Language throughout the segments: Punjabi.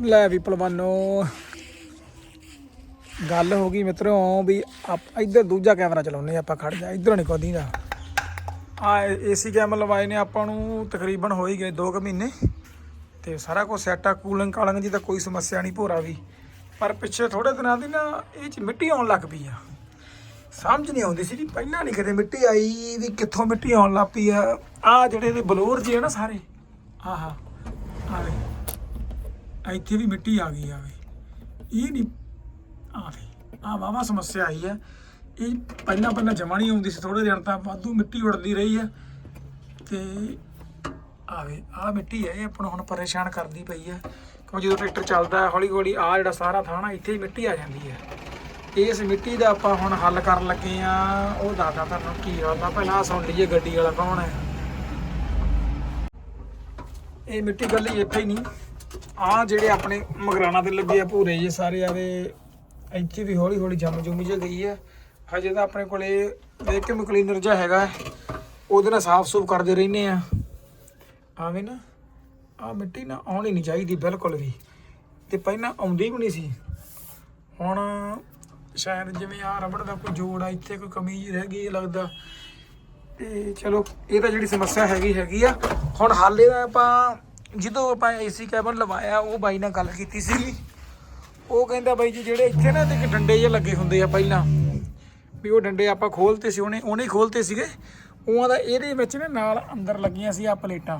ਲੈ ਵੀ ਪਹਿਲਵਾਨੋ। ਗੱਲ ਹੋ ਗਈ ਮਿੱਤਰੋ ਵੀ ਆਪ ਇੱਧਰ ਦੂਜਾ ਕੈਮਰਾ ਚਲਾਉਨੇ ਆਪਾਂ ਖੜ ਜਾ, ਇੱਧਰੋਂ ਨਹੀਂ ਕੋਦੀ ਦਾ ਆ ਏਸੀ ਕੈਮਰਾ ਲਵਾਏ ਨੇ ਆਪਾਂ ਨੂੰ, ਤਕਰੀਬਨ ਹੋ ਹੀ ਗਏ 2 ਕੁ ਮਹੀਨੇ। ਤੇ ਸਾਰਾ ਕੁਝ ਸੈੱਟ ਆ ਕੂਲਿੰਗ ਕਾਲਿੰਗ ਦੀ ਤਾਂ ਕੋਈ ਸਮੱਸਿਆ ਨਹੀਂ ਭੋਰਾ ਵੀ। ਪਰ ਪਿੱਛੇ ਥੋੜੇ ਦਿਨਾਂ ਦੀ ਨਾ ਇਹ ਚ ਮਿੱਟੀ ਆਉਣ ਲੱਗ ਪਈ ਆ। ਸਮਝ ਨਹੀਂ ਆਉਂਦੀ ਸੀ ਜੀ, ਪਹਿਲਾਂ ਨਹੀਂ ਕਦੇ ਮਿੱਟੀ ਆਈ ਵੀ ਕਿੱਥੋਂ ਮਿੱਟੀ ਆਉਣ ਲੱਗ ਪਈ ਆ। ਆ ਜਿਹੜੇ ਇਹਦੇ ਬਲੋਰ ਜੀ ਆ ਨਾ ਸਾਰੇ। ਆਹਾ ਆ ਇੱਥੇ ਵੀ ਮਿੱਟੀ ਆ ਗਈ ਆਵੇ। ਇਹ ਨਹੀਂ ਆਵੇ। ਵੇ ਆ ਵਾਵਾ ਸਮੱਸਿਆ ਆਈ ਹੈ। ਇਹ ਪਹਿਲਾਂ ਪਹਿਲਾਂ ਜਮਾ ਨਹੀਂ ਆਉਂਦੀ ਸੀ ਥੋੜੇ ਦਿਨ ਤਾਂ ਵਾਧੂ ਮਿੱਟੀ ਉੜਦੀ ਰਹੀ ਹੈ। ਤੇ ਆਵੇ ਆ ਮਿੱਟੀ ਹੈ, ਇਹ ਆਪਾਂ ਨੂੰ ਹੁਣ ਪਰੇਸ਼ਾਨ ਕਰਦੀ ਪਈ ਹੈ। ਕਿਉਂ ਜਦੋਂ ਟਰੈਕਟਰ ਚੱਲਦਾ ਹੌਲੀ ਹੌਲੀ ਆ ਜਿਹੜਾ ਸਾਰਾ ਥਾਣਾ ਇੱਥੇ ਹੀ ਮਿੱਟੀ ਆ ਜਾਂਦੀ ਹੈ। ਇਸ ਮਿੱਟੀ ਦਾ ਆਪਾਂ ਹੁਣ ਹੱਲ ਕਰਨ ਲੱਗੇ ਆ ਉਹ ਦੱਸਦਾ ਤੁਹਾਨੂੰ ਕੀ ਆਉਂਦਾ ਪਹਿਲਾਂ ਸੁਣ ਲਈਏ ਗੱਡੀ ਵਾਲਾ ਕੌਣ ਹੈ। ਇਹ ਮਿੱਟੀ ਗੱਲੀ ਇੱਥੇ ਹੀ ਨਹੀਂ। ਆ ਜਿਹੜੇ ਆਪਣੇ ਮਗਰਾਣਾ ਤੇ ਲੱਗੇ ਆ ਭੂਰੇ ਜੇ ਸਾਰੇ ਆਵੇ ਇੱਥੇ ਵੀ ਹੌਲੀ ਹੌਲੀ ਜੰਮ ਜੁਮ ਜੇ ਗਈ ਆ। ਹਜੇ ਤਾਂ ਆਪਣੇ ਕੋਲੇ ਵੈਕਿਊਮ ਕਲੀਨਰ ਜਿਹਾ ਹੈਗਾ ਉਹਦੇ ਨਾਲ ਸਾਫ਼ ਸੂਫ ਕਰਦੇ ਰਹਿੰਦੇ ਆ। ਆਵੇਂ ਨਾ ਆ ਮਿੱਟੀ ਨਾ ਆਉਣੀ ਨਹੀਂ ਚਾਹੀਦੀ ਬਿਲਕੁਲ ਵੀ। ਤੇ ਪਹਿਲਾਂ ਆਉਂਦੀ ਵੀ ਨਹੀਂ ਸੀ। ਹੁਣ ਸ਼ਾਇਦ ਜਿਵੇਂ ਆ ਰਬੜ ਦਾ ਕੋਈ ਜੋੜ ਆ, ਇੱਥੇ ਕੋਈ ਕਮੀ ਜਿਹੀ ਰਹਿ ਗਈ ਲੱਗਦਾ। ਤੇ ਚਲੋ, ਇਹ ਤਾਂ ਜਿਹੜੀ ਸਮੱਸਿਆ ਹੈਗੀ ਹੈਗੀ ਆ। ਹੁਣ ਹਾਲੇ ਦਾ ਆਪਾਂ ਜਦੋਂ ਆਪਾਂ ਏਸੀ ਕੈਬਨ ਲਵਾਇਆ ਉਹ ਬਾਈ ਨਾਲ ਗੱਲ ਕੀਤੀ ਸੀ ਉਹ ਕਹਿੰਦਾ ਬਾਈ ਜੀ ਜਿਹੜੇ ਇੱਥੇ ਨਾ ਤੇ ਇੱਕ ਡੰਡੇ ਜਿਹੇ ਲੱਗੇ ਹੁੰਦੇ ਆ ਪਹਿਲਾਂ ਵੀ ਉਹ ਡੰਡੇ ਆਪਾਂ ਖੋਲਤੇ ਸੀ ਉਹਨੇ ਉਹਨੇ ਖੋਲਤੇ ਸੀਗੇ। ਉਹਾਂ ਦਾ ਇਹਦੇ ਵਿੱਚ ਨਾ ਨਾਲ ਅੰਦਰ ਲੱਗੀਆਂ ਸੀ ਆ ਪਲੇਟਾਂ।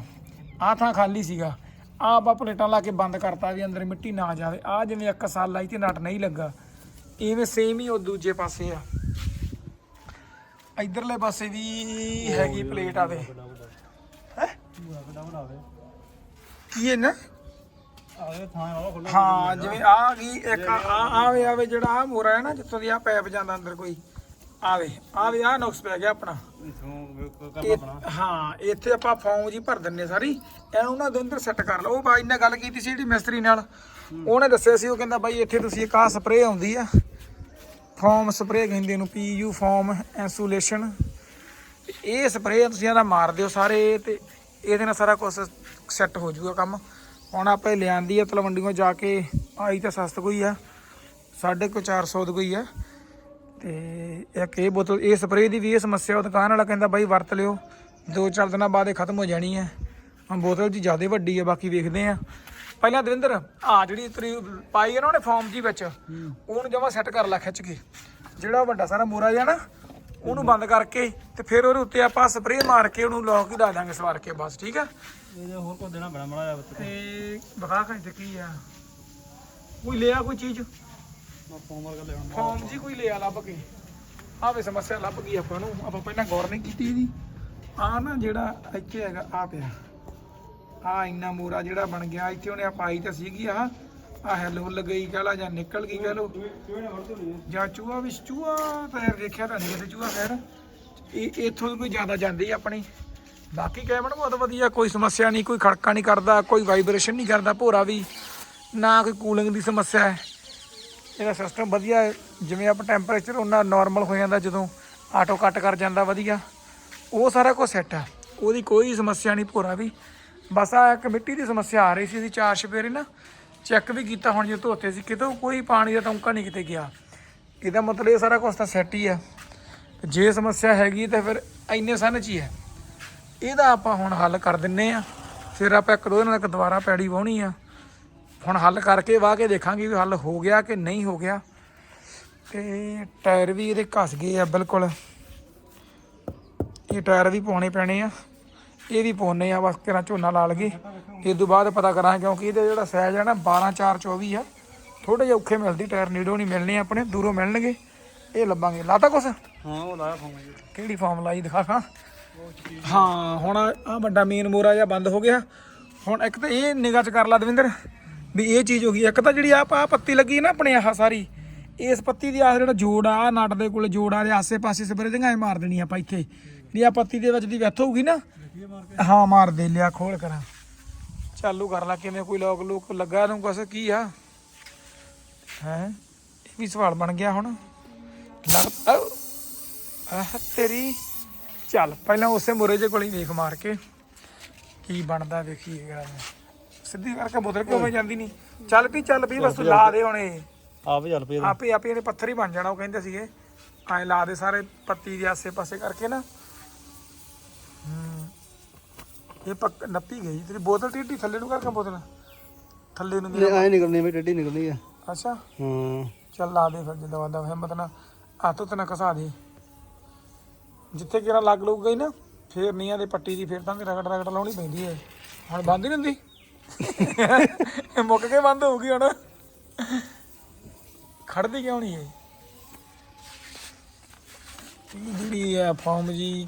ਆਹ ਥਾਂ ਖਾਲੀ ਸੀਗਾ। ਆਹ ਆਪਾਂ ਪਲੇਟਾਂ ਲਾ ਕੇ ਬੰਦ ਕਰਤਾ ਵੀ ਅੰਦਰ ਮਿੱਟੀ ਨਾ ਜਾਵੇ। ਆ ਜਿਵੇਂ ਇੱਕ ਸਾਲ ਲਾਈ ਤੇ ਨਟ ਨਹੀਂ ਲੱਗਾ। ਇਵੇਂ ਸੇਮ ਹੀ ਉਹ ਦੂਜੇ ਪਾਸੇ ਆ। ਇਧਰਲੇ ਪਾਸੇ ਵੀ ਹੈਗੀ ਪਲੇਟ ਆਵੇ ਹੈ? ਕੀ ਹੈ ਨਾ? ਹਾਂ ਜਿਵੇਂ ਆ ਗਈ ਇੱਕ ਆ ਆਵੇ ਆਵੇ ਜਿਹੜਾ ਆ ਮੋਰਾ ਹੈ ਨਾ ਜਿੱਥੋਂ ਦੀ ਆ ਪੈਪ ਜਾਂਦਾ ਅੰਦਰ ਕੋਈ। ਆਵੇ ਆਵੇ ਆ ਨੁਕਸ ਪੈ ਗਿਆ ਆਪਣਾ। ਇਹ- ਹਾਂ ਇੱਥੇ ਆਪਾਂ ਫੌਮ ਜੀ ਭਰ ਦਿੰਨੇ ਸਾਰੀ। ਇਹਨੂੰ ਨਾ ਦੇ ਅੰਦਰ ਸੈੱਟ ਕਰ ਲਓ। ਉਹ ਬਾਈ ਨੇ ਗੱਲ ਕੀਤੀ ਸੀ ਜਿਹੜੀ ਮਿਸਤਰੀ ਨਾਲ। ਉਹਨੇ ਦੱਸਿਆ ਸੀ ਉਹ ਕਹਿੰਦਾ ਬਾਈ ਇੱਥੇ ਤੁਸੀਂ ਇੱਕ ਆ ਸਪਰੇਅ ਆਉਂਦੀ ਆ। ਫੋਮ ਸਪਰੇਅ ਕਹਿੰਦੇ ਇਹਨੂੰ ਪੀਯੂ ਫੋਮ ਇਨਸੂਲੇਸ਼ਨ ਇਹ ਸਪਰੇਅ ਤੁਸੀਂ ਇਹਦਾ ਮਾਰ ਦਿਓ ਸਾਰੇ ਤੇ ਇਹਦੇ ਨਾਲ ਸਾਰਾ ਕੁਝ ਸੈੱਟ ਹੋ ਜਾਊਗਾ ਕੰਮ। ਹੁਣ ਆਪੇ ਲਿਆਂਦੀ ਆ ਤਲਵੰਡੀਆਂ ਜਾ ਕੇ, ਆਈ ਤਾਂ ਸਸਤ ਕੋਈ ਆ, ਸਾਢੇ ਕੁ 400 ਦੀ ਕੋਈ ਆ। ਤੇ ਇੱਕ ਇਹ ਬੋਤਲ, ਇਹ ਸਪਰੇਅ ਦੀ ਵੀ ਇਹ ਸਮੱਸਿਆ, ਉਹ ਦੁਕਾਨ ਵਾਲਾ ਕਹਿੰਦਾ ਬਾਈ ਵਰਤ ਲਿਓ, ਦੋ ਚਾਰ ਦਿਨਾਂ ਬਾਅਦ ਇਹ ਖਤਮ ਹੋ ਜਾਣੀ ਹੈ ਹੁਣ ਬੋਤਲ ਜੀ ਜ਼ਿਆਦਾ ਵੱਡੀ ਹੈ ਬਾਕੀ ਵੇਖਦੇ ਆ। ਪਹਿਲਾਂ ਦਵਿੰਦਰ, ਆ ਜਿਹੜੀ ਤਰੀ ਪਾਈ ਹੈ ਨਾ ਉਹਨੇ ਫਾਰਮ ਜੀ ਵਿੱਚ, ਉਹਨੂੰ ਜਮਾ ਸੈੱਟ ਕਰ ਲਾ ਖਿੱਚ ਕੇ। ਜਿਹੜਾ ਵੱਡਾ ਸਾਰਾ ਮੋਰਾ ਜਿਹਾ ਨਾ, ਉਹਨੂੰ ਬੰਦ ਕਰਕੇ ਤੇ ਫਿਰ ਉਹਦੇ ਉੱਤੇ ਆਪਾਂ ਸਪਰੇਅ ਮਾਰ ਕੇ ਉਹਨੂੰ ਲੋਕ ਹੀ ਲਾ ਦਾਂਗੇ ਸਵਾਰ ਕੇ, ਬਸ ਠੀਕ ਆ। ਇਹਦੇ ਹੋਰ ਕੋ ਦੇਣਾ ਬੜਾ ਮੜਾ ਜਾ ਤੇ ਬਤਾ ਘੰਟੇ ਕੀ ਆ। ਕੋਈ ਲਿਆ ਕੋਈ ਚੀਜ਼? ਮੈਂ ਫੋਨ ਵਰਗਾ ਲੈਣਾ ਫਾਰਮ ਜੀ ਕੋਈ ਲਿਆ ਲੱਭ ਕੇ। ਆਵੇ ਸਮੱਸਿਆ ਲੱਭ ਗਈ ਆਪਾਂ ਨੂੰ। ਆਪਾਂ ਪਹਿਲਾਂ ਗੌਰ ਨਹੀਂ ਕੀਤੀ ਇਹਦੀ। ਆ ਨਾ ਜਿਹੜਾ ਇੱਥੇ ਹੈਗਾ ਆ ਪਿਆ। ਆ ਇੰਨਾ ਮੋਰਾ ਜਿਹੜਾ ਬਣ ਗਿਆ ਇੱਥੇ ਉਹਨੇ ਆ ਪਾਈ ਤਾਂ ਸੀਗੀ ਆ ਆ ਹੈਲੋ ਲਗਈ ਕਹ ਲਾ ਜਾਂ ਨਿਕਲ ਗਈ ਕਹ ਲੋ। ਜਾਂ ਚੂਹਾ ਵੀ ਚੂਹਾ ਯਾਰ ਦੇਖਿਆ ਤਾਂ ਨਹੀਂ ਕਿਤੇ ਚੂਹਾ ਖੈਰ। ਇਹ ਇੱਥੋਂ ਕੋਈ ਜ਼ਿਆਦਾ ਜਾਂਦੀ ਆਪਣੀ। ਬਾਕੀ ਕੈਬਨ ਬਹੁਤ ਵਧੀਆ, ਕੋਈ ਸਮੱਸਿਆ ਨਹੀਂ, ਕੋਈ ਖੜਕਾ ਨਹੀਂ ਕਰਦਾ, ਕੋਈ ਵਾਈਬ੍ਰੇਸ਼ਨ ਨਹੀਂ ਕਰਦਾ ਭੋਰਾ ਵੀ, ਨਾ ਕੋਈ ਕੂਲਿੰਗ ਦੀ ਸਮੱਸਿਆ ਹੈ। ਇਹਦਾ ਸਿਸਟਮ ਵਧੀਆ ਜਿਵੇਂ ਆਪਾਂ ਟੈਂਪਰੇਚਰ ਉਹਨਾਂ ਨਾਰਮਲ ਹੋ ਜਾਂਦਾ, ਜਦੋਂ ਆਟੋ ਕੱਟ ਕਰ ਜਾਂਦਾ ਵਧੀਆ, ਉਹ ਸਾਰਾ ਕੁਝ ਸੈੱਟ ਆ ਉਹਦੀ ਕੋਈ ਸਮੱਸਿਆ ਨਹੀਂ ਭੋਰਾ ਵੀ। ਬਸ ਆ ਇੱਕ ਮਿੱਟੀ ਦੀ ਸਮੱਸਿਆ ਆ ਰਹੀ ਸੀ, ਅਸੀਂ ਚਾਰ ਛਪੇਰੇ ਨਾ ਚੈੱਕ ਵੀ ਕੀਤਾ, ਹੁਣ ਜੇ ਧੋਤੇ ਸੀ, ਕਿਤੋਂ ਕੋਈ ਪਾਣੀ ਦਾ ਟੌਂਕਾ ਨਹੀਂ ਕਿਤੇ ਗਿਆ। ਇਹਦਾ ਮਤਲਬ ਇਹ ਸਾਰਾ ਕੁਝ ਤਾਂ ਸੈੱਟ ਹੀ ਆ ਜੇ ਸਮੱਸਿਆ ਹੈਗੀ ਤਾਂ ਫਿਰ ਇੰਨੇ ਸਨ ਚ ਹੀ ਹੈ। ਇਹਦਾ ਆਪਾਂ ਹੁਣ ਹੱਲ ਕਰ ਦਿੰਨੇ ਆ। ਫਿਰ ਆਪਾਂ ਇੱਕ ਦੋ ਦਿਨਾਂ ਤੱਕ ਦੁਬਾਰਾ ਪੈੜੀ ਵਾਹਣੀ ਆ। ਹੁਣ ਹੱਲ ਕਰਕੇ ਵਾਹ ਕੇ ਦੇਖਾਂਗੇ ਵੀ ਹੱਲ ਹੋ ਗਿਆ ਕਿ ਨਹੀਂ ਹੋ ਗਿਆ। ਤੇ ਟਾਇਰ ਵੀ ਇਹਦੇ ਘਸ ਗਏ ਆ ਬਿਲਕੁਲ। ਇਹ ਟਾਇਰ ਵੀ ਪਾਉਣੇ ਪੈਣੇ ਆ। ਇਹ ਵੀ ਪਾਉਣੇ ਆ ਬਸ ਕਿਰਾਂ ਝੋਨਾ ਲਾ ਲਗੇ ਇਸ ਤੋਂ ਬਾਅਦ ਪਤਾ ਕਰਾਂਗੇ ਕਿਉਂਕਿ ਇਹਦਾ ਜਿਹੜਾ ਸਾਈਜ਼ ਹੈ ਨਾ 12 4 24 ਆ। ਥੋੜੇ ਜਿਹਾ ਔਖੇ ਮਿਲਦੀ ਟਾਇਰ ਨੀਡੋ ਨਹੀਂ ਮਿਲਣੇ ਆਪਣੇ ਦੂਰੋਂ ਮਿਲਣਗੇ। ਇਹ ਲੱਭਾਂਗੇ। ਲਾਤਾ ਕੁਛ? ਹਾਂ ਉਹ ਲਾਇਆ ਜੀ। ਕਿਹੜੀ ਫਾਰਮ ਲਾਈ ਦਿਖਾ ਖਾਂ ਹਾਂ, ਹੁਣ ਆ ਵੱਡਾ ਮੇਨ ਮੋਰਾ ਜਿਹਾ ਬੰਦ ਹੋ ਗਿਆ। ਹੁਣ ਇੱਕ ਤਾਂ ਇਹ ਨਿਗਾਹ ਚ ਕਰ ਲਾ ਦਵਿੰਦਰ, ਵੀ ਇਹ ਚੀਜ਼ ਹੋ ਗਈ। ਇੱਕ ਤਾਂ ਜਿਹੜੀ ਆ ਆ ਪੱਤੀ ਲੱਗੀ ਨਾ ਆਪਣੇ ਆਹ ਸਾਰੀ, ਇਸ ਪੱਤੀ ਦੀ ਆਹ ਜਿਹੜਾ ਜੋੜ ਆ ਨਟ ਦੇ ਕੋਲ ਜੋੜ ਆ ਦੇ ਆਸੇ-ਪਾਸੇ ਸਪਰੇ ਦੀਆਂ ਮਾਰ ਦੇਣੀ ਆਪਾਂ ਇੱਥੇ। ਜਿਹੜੀ ਆ ਪੱਤੀ ਦੇ ਵਿੱਚ ਦੀ ਵਿੱਥ ਹੋਊਗੀ ਨਾ, ਹਾਂ, ਮਾਰ ਦੇ ਲਿਆ, ਖੋਲ ਕਰਾਂ। ਚਾਲੂ ਕਰ ਲਾ, ਕਿਵੇਂ ਕੋਈ ਲੋਕ ਲੋਕ ਲੱਗਾ ਨੂੰ ਕੁਛ, ਕੀ ਆ? ਹੈ? ਇਹ ਵੀ ਸਵਾਲ ਬਣ ਗਿਆ ਹੁਣ। ਲੱਗ ਆਹ, ਤੇਰੀ ਚੱਲ ਪਹਿਲਾਂ ਉਸੇ ਮੁਰੇ ਜੇ ਕੋਲ ਹੀ ਵੇਖ ਮਾਰ ਕੇ ਕੀ ਬਣਦਾ ਵੇਖੀਏ ਕਰਾਂ ਸਿੱਧੀ ਕਰਕੇ ਬੋਤਲ ਕਿਉਂ ਮੈਂ ਜਾਂਦੀ ਨਹੀਂ? ਚੱਲ ਵੀ ਚੱਲ ਵੀ ਬਸ ਲਾ ਦੇ ਹੁਣ। ਇਹ ਆਪ ਚੱਲ ਪਈ। ਆਪੇ ਆਪੇ ਇਹਨੇ ਪੱਥਰ ਹੀ ਬਣ ਜਾਣਾ ਉਹ ਕਹਿੰਦੇ ਸੀਗੇ। ਐ ਲਾ ਦੇ ਸਾਰੇ ਪੱਤੀ ਦੇ ਆਸੇ ਪਾਸੇ ਕਰਕੇ ਨਾ। ਹੂੰ। ਇਹ ਪੱਕ ਨੱਪੀ ਗਈ ਤੇਰੀ ਬੋਤਲ ਟੀਟੀ ਥੱਲੇ ਨੂੰ ਕਰਕੇ ਬੋਤਲ। ਥੱਲੇ ਨੂੰ ਇਹ ਐ ਨਿਕਲਣੀ ਵੀ ਟੱਡੀ ਨਿਕਲਣੀ ਆ ਅੱਛਾ। ਹਾਂ। ਚੱਲ ਲਾ ਦੇ ਫਿਰ ਜਿੱਦਾਂ ਵਾਦਾ ਹਿੰਮਤ ਨਾ ਹੱਥ ਉੱਤੇ ਨਾ ਕਸਾ ਦੇ। ਜਿੱਥੇ ਕਿਹੜਾ ਲੱਗ ਲਊ ਗਈ ਨਾ ਫੇਰ ਨੀਆਂ ਦੇ ਪੱਟੀ ਦੀ ਫੇਰ ਤਾਂ ਤੇ ਰਗੜ ਰਗੜ ਲਾਉਣੀ ਪੈਂਦੀ ਹੈ ਹੁਣ ਬੰਦ ਹੀ ਨਹੀਂ ਹੁੰਦੀ ਇਹ ਮੁੱਕ ਕੇ ਬੰਦ ਹੋਊਗੀ ਹੁਣ ਖੜਦੀ ਕਿਉਂ ਨਹੀਂ ਇਹ ਇਹ ਜਿਹੜੀ ਆ ਫਾਰਮ ਜੀ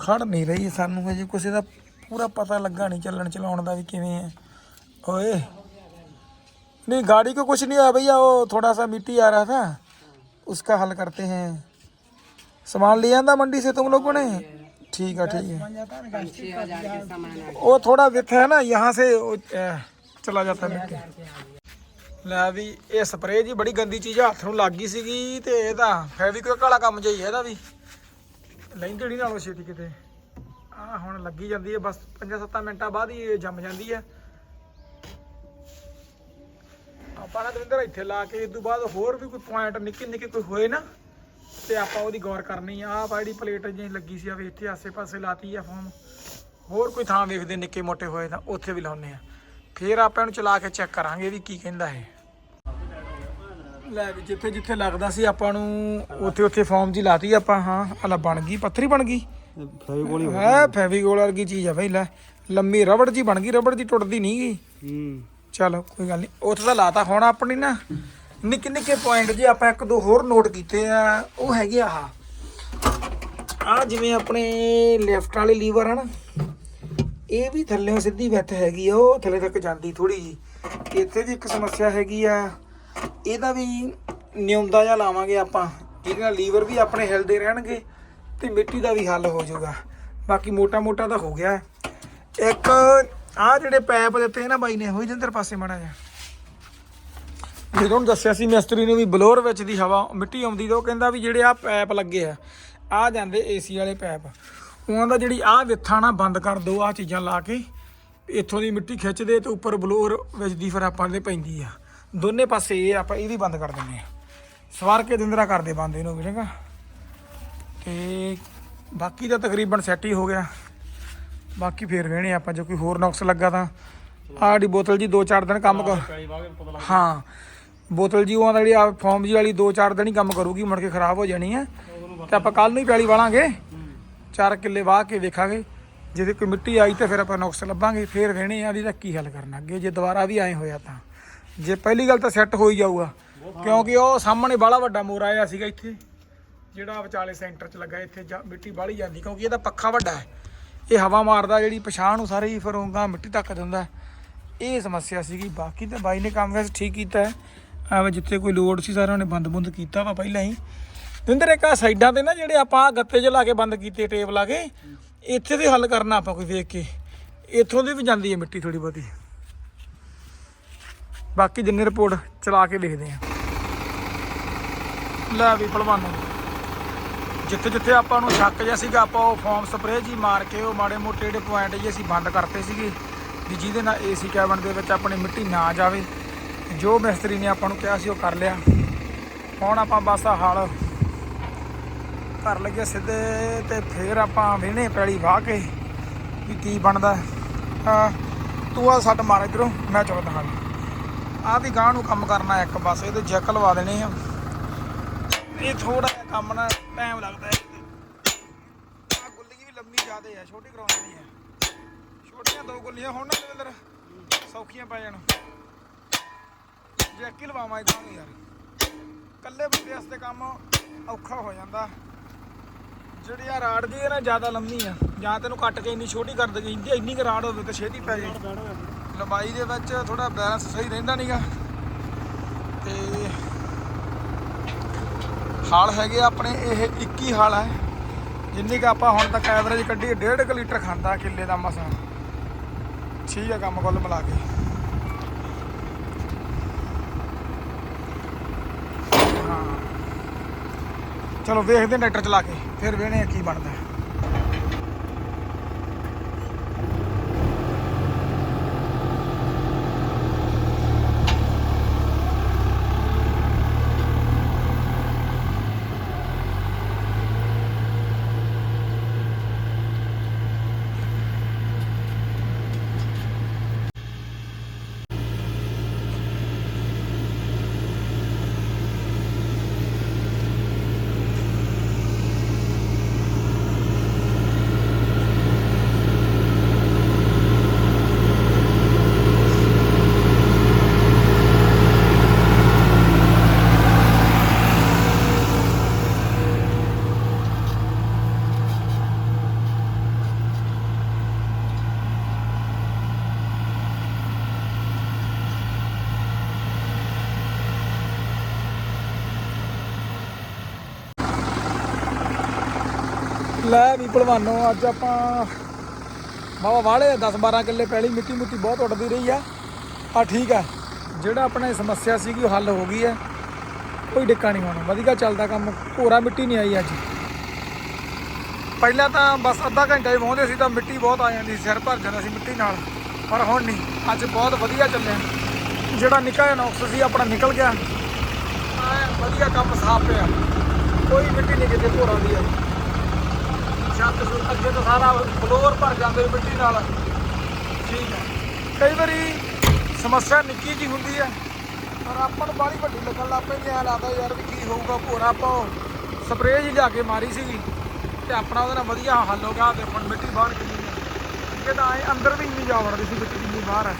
ਖੜ ਨਹੀਂ ਰਹੀ ਸਾਨੂੰ ਹਜੇ ਕਿਸੇ ਦਾ ਪੂਰਾ ਪਤਾ ਲੱਗਾ ਨਹੀਂ ਚੱਲਣ ਚਲਾਉਣ ਦਾ ਵੀ ਕਿਵੇਂ ਹੈ ਓਏ नहीं गाड़ी को कुछ नहीं हुआ भैया वो थोड़ा सा मिट्टी आ रहा था उसका हल करते हैं सामान लिया था मंडी से तुम लोगों ने ठीक है ठीक है वो थोड़ा विथ है ना यहाँ से वो, अ, चला जाता है मिट्टी ਲੈ ਵੀ ਇਹ ਸਪਰੇਅ ਜੀ ਬੜੀ ਗੰਦੀ ਚੀਜ਼ ਆ, ਹੱਥ ਨੂੰ ਲੱਗ ਗਈ ਸੀਗੀ ਤੇ ਇਹਦਾ ਫੈਵਿਕਵਿਕ ਵਾਲਾ ਕੰਮ ਜਾਈ ਇਹਦਾ ਵੀ ਲੈਂਦੇ ਨਹੀਂ ਨਾਲੋਂ ਛੇਤੀ ਕਿਤੇ ਆ ਹੁਣ ਲੱਗੀ ਜਾਂਦੀ ਹੈ ਬਸ 5-7 ਮਿੰਟਾਂ ਬਾਅਦ ਹੀ ਇਹ ਜੰਮ ਜਾਂਦੀ ਹੈ ਆਪਾਂ ਨਾ ਦਵਿੰਦਰ ਇੱਥੇ ਲਾ ਕੇ ਇਸ ਤੋਂ ਬਾਅਦ ਹੋਰ ਵੀ ਕੋਈ ਪੁਆਇੰਟ ਨਿੱਕੇ ਨਿੱਕੇ ਕੋਈ ਹੋਏ ਨਾ ਤੇ ਆਪਾਂ ਉਹਦੀ ਗੌਰ ਕਰਨੀ ਆ। ਆਹ ਜਿਹੜੀ ਪਲੇਟ ਜਿਹੀ ਲੱਗੀ ਸੀ ਆ ਵੀ ਇੱਥੇ ਆਸੇ-ਪਾਸੇ ਲਾਤੀ ਆ ਫੋਮ ਹੋਰ ਕੋਈ ਥਾਂ ਵੇਖਦੇ ਨਿੱਕੇ ਮੋਟੇ ਹੋਏ ਤਾਂ ਉੱਥੇ ਵੀ ਲਾਉਨੇ ਆ। ਫਿਰ ਆਪਾਂ ਇਹਨੂੰ ਚਲਾ ਕੇ ਚੈੱਕ ਕਰਾਂਗੇ ਵੀ ਕੀ ਕਹਿੰਦਾ ਇਹ। ਲੈ ਵੀ ਜਿੱਥੇ ਜਿੱਥੇ ਲੱਗਦਾ ਸੀ ਆਪਾਂ ਨੂੰ ਉੱਥੇ ਉੱਥੇ ਫਾਰਮ ਜੀ ਲਾਤੀ ਆਪਾਂ ਹਾਂ ਹਲਾ ਬਣ ਗਈ ਪੱਥਰੀ ਬਣ ਗਈ। ਫਾਈ ਕੋਲ ਹੀ ਹੈ ਫੈਵੀਕੋਲ ਵਰਗੀ ਚੀਜ਼ ਆ ਬਈ ਲੈ। ਲੰਮੀ ਰਬੜ ਜੀ ਬਣ ਗਈ ਰਬੜ ਦੀ ਟੁੱਟਦੀ ਨਹੀਂ ਗਈ ਹੂੰ। ਚਲੋ ਕੋਈ ਗੱਲ ਨਹੀਂ ਉੱਥੇ ਤਾਂ ਲਾਤਾ ਹੁਣ ਆਪਣੀ ਨਾ। ਨਿੱਕੇ ਨਿੱਕੇ ਪੁਆਇੰਟ ਜੇ ਆਪਾਂ ਇੱਕ ਦੋ ਹੋਰ ਨੋਟ ਕੀਤੇ ਆ, ਉਹ ਹੈਗੇ ਆ ਆ ਜਿਵੇਂ ਆਪਣੇ ਲੈਫਟ ਵਾਲੇ ਲੀਵਰ ਹਨ ਇਹ ਵੀ ਥੱਲੇੋਂ ਸਿੱਧੀ ਵਿੱਥ ਹੈਗੀ ਆ, ਉਹ ਥੱਲੇ ਤੱਕ ਜਾਂਦੀ ਥੋੜੀ ਜੀ ਇੱਥੇ ਵੀ ਇੱਕ ਸਮੱਸਿਆ ਹੈਗੀ ਆ, ਇਹਦਾ ਵੀ ਨਿਉਂਦਾ ਜਿਹਾ ਲਾਵਾਂਗੇ ਆਪਾਂ, ਜਿਹਦੇ ਨਾਲ ਲੀਵਰ ਵੀ ਆਪਣੇ ਹਿਲਦੇ ਰਹਿਣਗੇ ਤੇ ਮਿੱਟੀ ਦਾ ਵੀ ਹੱਲ ਹੋ ਜਾਊਗਾ। ਬਾਕੀ ਮੋਟਾ ਮੋਟਾ ਤਾਂ ਹੋ ਗਿਆ। ਇੱਕ ਆ ਜਿਹੜੇ ਪੈਪ ਦਿੱਤੇ ਨਾ ਬਾਈ ਨੇ ਹੋਈ ਜਿੰਦਰ ਪਾਸੇ ਮਾੜਾ ਜਿਹਾ। ਜਦੋਂ ਉਹਨੂੰ ਦੱਸਿਆ ਸੀ ਮਿਸਤਰੀ ਨੂੰ ਵੀ ਬਲੋਰ ਵਿੱਚ ਦੀ ਹਵਾ ਮਿੱਟੀ ਆਉਂਦੀ ਤੇ ਉਹ ਕਹਿੰਦਾ ਵੀ ਜਿਹੜੇ ਆ ਪੈਪ ਲੱਗੇ ਆ ਆ ਜਾਂਦੇ ਏਸੀ ਵਾਲੇ ਪੈਪ। ਉਹਨਾਂ ਦਾ ਜਿਹੜੀ ਆ ਵਿੱਥਾ ਨਾ ਬੰਦ ਕਰ ਦੋ ਆ ਚੀਜ਼ਾਂ ਲਾ ਕੇ ਇੱਥੋਂ ਦੀ ਮਿੱਟੀ ਖਿੱਚਦੇ ਤੇ ਉੱਪਰ ਬਲੋਰ ਵਿੱਚ ਦੀ ਫਿਰ ਆਪਾਂ ਦੇ ਪੈਂਦੀ ਆ। ਦੋਨੇ ਪਾਸੇ ਇਹ ਆਪਾਂ ਇਹ ਵੀ ਬੰਦ ਕਰ ਦਿੰਦੇ ਆ। ਸਵਾਰ ਕੇ ਦਿੰਦਰਾ ਕਰਦੇ ਬੰਦ ਇਹਨੂੰ ਵੀ ਚੰਗਾ ਤੇ ਬਾਕੀ ਤਾਂ ਤਕਰੀਬਨ ਸੈੱਟ ਹੀ ਹੋ ਗਿਆ। ਬਾਕੀ ਫੇਰ ਵੇਣੇ ਆਪਾਂ ਜੇ ਕੋਈ ਹੋਰ ਨੁਕਸ ਲੱਗਾ ਤਾਂ ਆੜੀ ਬੋਤਲ ਜੀ 2-4 ਦਿਨ ਕੰਮ ਕਰ ਹਾਂ। ਬੋਤਲ ਜੀ ਉਹਨਾਂ ਦਾ ਜਿਹੜੀ ਆ ਫਾਰਮ ਜੀ ਵਾਲੀ 2-4 ਦਿਨ ਹੀ ਕੰਮ ਕਰੂਗੀ, ਮੁੜ ਕੇ ਖਰਾਬ ਹੋ ਜਾਣੀ ਹੈ। ਤੇ ਆਪਾਂ ਕੱਲ ਨੂੰ ਹੀ ਪੈਲੀ ਵਾਲਾਂਗੇ। 4 ਕਿੱਲੇ ਵਾਹ ਕੇ ਦੇਖਾਂਗੇ ਜੇ ਕੋਈ ਮਿੱਟੀ ਆਈ ਤੇ ਫਿਰ ਆਪਾਂ ਨੁਕਸ ਲੱਭਾਂਗੇ, ਫਿਰ ਵੇਣੇ ਆ ਵੀ ਦਾ ਕੀ ਹੱਲ ਕਰਨਾ। ਅੱਗੇ ਜੇ ਦੁਬਾਰਾ ਵੀ ਆਏ ਹੋਇਆ ਤਾਂ। ਜੇ ਪਹਿਲੀ ਗੱਲ ਤਾਂ ਸੈੱਟ ਹੋ ਹੀ ਜਾਊਗਾ। ਕਿਉਂਕਿ ਉਹ ਸਾਹਮਣੇ ਬਾਹਲਾ ਵੱਡਾ ਮੋਰ ਆਇਆ ਸੀਗਾ ਇੱਥੇ। ਜਿਹੜਾ ਵਿਚਾਲੇ ਸੈਂਟਰ 'ਚ ਲੱਗਾ, ਇੱਥੇ ਮਿੱਟੀ ਬਾਹਲੀ ਜਾਂਦੀ, ਕਿਉਂਕਿ ਇਹਦਾ ਪੱਖਾ ਵੱਡਾ ਹੈ। ਇਹ ਹਵਾ ਮਾਰਦਾ, ਜਿਹੜੀ ਪਛਾਣ ਨੂੰ ਸਾਰੇ ਹੀ ਫਿਰ ਉਹਗਾ ਮਿੱਟੀ ਤੱਕ ਦਿੰਦਾ ਇਹ ਸਮੱਸਿਆ ਸੀਗੀ। ਬਾਕੀ ਤਾਂ ਬਾਈ ਨੇ ਕੰਮ ਵੈਸੇ ਠੀਕ ਕੀਤਾ ਹੈ। ਐਵੇਂ ਜਿੱਥੇ ਕੋਈ ਲੋਡ ਸੀ ਸਾਰਿਆਂ ਨੇ ਬੰਦ-ਬੁੰਦ ਕੀਤਾ ਵਾ ਪਹਿਲਾਂ ਹੀ। ਦਿੰਦਰ ਇੱਕ ਆ ਸਾਈਡਾਂ ਤੇ ਨਾ ਜਿਹੜੇ ਆਪਾਂ ਗੱਤੇ 'ਚ ਲਾ ਕੇ ਬੰਦ ਕੀਤੇ ਟੇਪ ਲਾ ਕੇ, ਇੱਥੇ ਦੇ ਹੱਲ ਕਰਨਾ ਆਪਾਂ ਕੋਈ ਵੇਖ ਕੇ। ਇੱਥੋਂ ਦੀ ਵੀ ਜਾਂਦੀ ਹੈ ਮਿੱਟੀ ਥੋੜੀ ਬਹੁਤੀ। ਬਾਕੀ ਜਿੰਨੇ ਰਿਪੋਰਟ ਚਲਾ ਕੇ ਦੇਖਦੇ ਆ ਲੈ ਵੀ ਭਲਵਾਨੋ ਜਿੱਥੇ ਜਿੱਥੇ ਆਪਾਂ ਨੂੰ ਸ਼ੱਕ ਜਿਹਾ ਸੀਗਾ, ਆਪਾਂ ਉਹ ਫਾਰਮ ਸਪਰੇਅ ਜੀ ਮਾਰ ਕੇ ਉਹ ਮਾੜੇ ਮੋਟੇ ਜਿਹੜੇ ਪੁਆਇੰਟ ਜੀ ਅਸੀਂ ਬੰਦ ਕਰਤੇ ਸੀਗੇ, ਵੀ ਜਿਹਦੇ ਨਾਲ ਏਸੀ ਕੈਬਨ ਦੇ ਵਿੱਚ ਆਪਣੀ ਮਿੱਟੀ ਨਾ ਜਾਵੇ। ਜੋ ਮਿਸਤਰੀ ਨੇ ਆਪਾਂ ਨੂੰ ਕਿਹਾ ਸੀ ਉਹ ਕਰ ਲਿਆ। ਹੁਣ ਆਪਾਂ ਬਸ ਆਹ ਹਲ ਕਰ ਲਈਏ ਸਿੱਧੇ ਤੇ ਫੇਰ ਆਪਾਂ ਵਿਹਣੇ ਪੈਲੀ ਵਾਹ ਕੇ ਵੀ ਕੀ ਬਣਦਾ ਤੂੰ ਆ ਸੱਟ ਮਾਰ ਇਧਰੋਂ, ਮੈਂ ਚੁੱਕ ਦਿਖਾ ਆ ਵੀ ਗਾਂ ਨੂੰ ਕੰਮ ਕਰਨਾ ਇੱਕ ਬਸ ਇਹਦੇ ਜੈਕ ਲਵਾ ਦੇਣੇ ਆ। ਇਹ ਥੋੜਾ ਜਿਹਾ ਕੰਮ ਨਾ ਟਾਈਮ ਲੱਗਦਾ ਆ ਗੁੱਲੀ ਵੀ ਲੰਮੀ ਜ਼ਿਆਦੇ ਆ, ਛੋਟੀ ਕਰਾਉਣੀ ਆ। ਛੋਟੀਆਂ ਦੋ ਗੁੱਲੀਆਂ, ਹੁਣ ਨਾ ਸੌਖੀਆਂ ਪੈ ਜਾਣ। ਜੈਕੀ ਲਵਾਵਾਂ ਇਦਾਂ ਨੂੰ ਯਾਰ। ਕੱਲੇ ਬੰਦੇ ਵਾਸਤੇ ਕੰਮ ਔਖਾ ਹੋ ਜਾਂਦਾ। ਜਿਹੜੀ ਆ ਰਾੜ ਜੀ ਹੈ ਨਾ, ਜ਼ਿਆਦਾ ਲੰਮੀ ਆ। ਜਾਂ ਤੈਨੂੰ ਕੱਟ ਕੇ ਇੰਨੀ ਛੋਟੀ ਕਰ ਦੇ ਇੰਨੀ ਇੰਨੀ ਕੁ ਰਾੜ ਹੋਵੇ ਤਾਂ ਛੇਤੀ ਪੈ ਜੇ ਲੰਬਾਈ ਦੇ ਵਿੱਚ ਥੋੜਾ ਬੈਲੈਂਸ ਸਹੀ ਰਹਿੰਦਾ ਨਹੀਂਗਾ ਤੇ ਹਾਲ ਹੈਗੇ ਆਪਣੇ, ਇਹ 21 ਹਾਲ ਹੈ ਜਿੰਨੀ ਕ ਆਪਾਂ ਹੁਣ ਤੱਕ ਐਵਰੇਜ ਕੱਢੀ 1.5 ਲੀਟਰ ਖਾਂਦਾ ਕਿੱਲੇ ਦਾ ਮਸਾਂ। ਠੀਕ ਹੈ ਕੰਮ ਕੁੱਲ ਮਿਲਾ ਕੇ। ਚਲੋ ਵੇਖਦੇ ਹਾਂ ਟਰੈਕਟਰ ਚਲਾ ਕੇ ਫਿਰ ਵੇਖਣੇ ਆ ਕੀ ਬਣਦਾ। ਲੈ ਵੀ ਭਲਵਾਨੋ ਅੱਜ ਆਪਾਂ ਬਾਬਾ ਵਾਲੇ 10 12 ਕਿੱਲੇ ਪਹਿਲੀ ਮਿੱਟੀ ਮੁੱਟੀ ਬਹੁਤ ਉੱਡਦੀ ਰਹੀ ਆ। ਆ ਠੀਕ ਆ, ਜਿਹੜਾ ਆਪਣਾ ਸਮੱਸਿਆ ਸੀਗੀ ਉਹ ਹੱਲ ਹੋ ਗਈ ਹੈ ਕੋਈ ਡਿੱਕਾ ਨਹੀਂ ਹੋਣਾ, ਵਧੀਆ ਚੱਲਦਾ ਕੰਮ ਘੋਰਾ ਮਿੱਟੀ ਨਹੀਂ ਆਈ ਅੱਜ। ਪਹਿਲਾਂ ਤਾਂ ਬਸ ਅੱਧਾ ਘੰਟਾ ਹੀ ਵਾਹੁੰਦੇ ਸੀ, ਤਾਂ ਮਿੱਟੀ ਬਹੁਤ ਆ ਜਾਂਦੀ ਸੀ, ਸਿਰ ਭਰ ਜਾਂਦਾ ਸੀ ਮਿੱਟੀ ਨਾਲ। ਪਰ ਹੁਣ ਨਹੀਂ, ਅੱਜ ਬਹੁਤ ਵਧੀਆ ਚੱਲਿਆ। ਜਿਹੜਾ ਨਿੱਕਾ ਜਿਹਾ ਨੁਕਸ ਸੀ, ਆਪਣਾ ਨਿਕਲ ਗਿਆ। ਵਧੀਆ ਕੰਮ ਸਾਫ਼ ਪਿਆ। ਕੋਈ ਮਿੱਟੀ ਨਹੀਂ ਕਿਤੇ ਭੋਰਾ ਦੀ ਆਈ। ਛੱਤ ਸੁੱਤ ਅੱਗੇ ਤਾਂ ਸਾਰਾ ਫਲੋਰ ਭਰ ਜਾਂਦੇ ਮਿੱਟੀ ਨਾਲ। ਠੀਕ ਹੈ। ਕਈ ਵਾਰੀ ਸਮੱਸਿਆ ਨਿੱਕੀ ਜੀ ਹੁੰਦੀ ਹੈ, ਪਰ ਆਪਾਂ ਨੂੰ ਬਾਹਲੀ ਵੱਡੀ ਲੱਗਣ ਲੱਗ ਪੈਂਦੀ ਐ ਲੱਗਦਾ ਯਾਰ ਵੀ ਕੀ ਹੋਊਗਾ ਭੋਰਾ ਆਪਾਂ ਸਪਰੇਅ ਜੀ ਲਿਆ ਕੇ ਮਾਰੀ ਸੀਗੀ ਤੇ ਆਪਣਾ ਉਹਦੇ ਨਾਲ ਵਧੀਆ ਹੱਲ ਹੋ ਗਿਆ ਤੇ ਹੁਣ ਮਿੱਟੀ ਬਾਹਰ ਕਿੰਨੀ ਹੈ ਇਹ ਤਾਂ ਐ ਅੰਦਰ ਵੀ ਨਹੀਂ ਜਾ ਵੜਦੀ ਸੀ ਮਿੱਟੀ ਕਿੰਨੀ ਬਾਹਰ। ਹੈ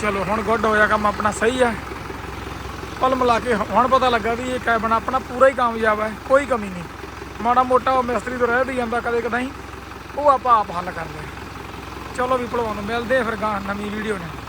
ਚਲੋ, ਹੁਣ ਗੁੱਡ ਹੋਇਆ ਕੰਮ ਆਪਣਾ ਸਹੀ ਹੈ। ਪਲ ਮਿਲਾ ਕੇ ਹੁਣ ਪਤਾ ਲੱਗਾ ਵੀ ਇਹ ਕੈਬਨ ਆਪਣਾ ਪੂਰਾ ਹੀ ਕਾਮਯਾਬ ਹੈ, ਕੋਈ ਕਮੀ ਨਹੀਂ। ਮਾੜਾ ਮੋਟਾ ਉਹ ਮਿਸਤਰੀ ਤੋਂ ਰਹਿ ਵੀ ਜਾਂਦਾ ਕਦੇ ਕਦਾਈ। ਉਹ ਆਪਾਂ ਆਪ ਹੱਲ ਕਰਦੇ ਲਿਆ ਚਲੋ ਵੀ ਭਲਵਾਨ, ਮਿਲਦੇ ਆ ਫਿਰ ਗਾਂ ਨਵੀਂ ਵੀਡੀਓ ਨੇ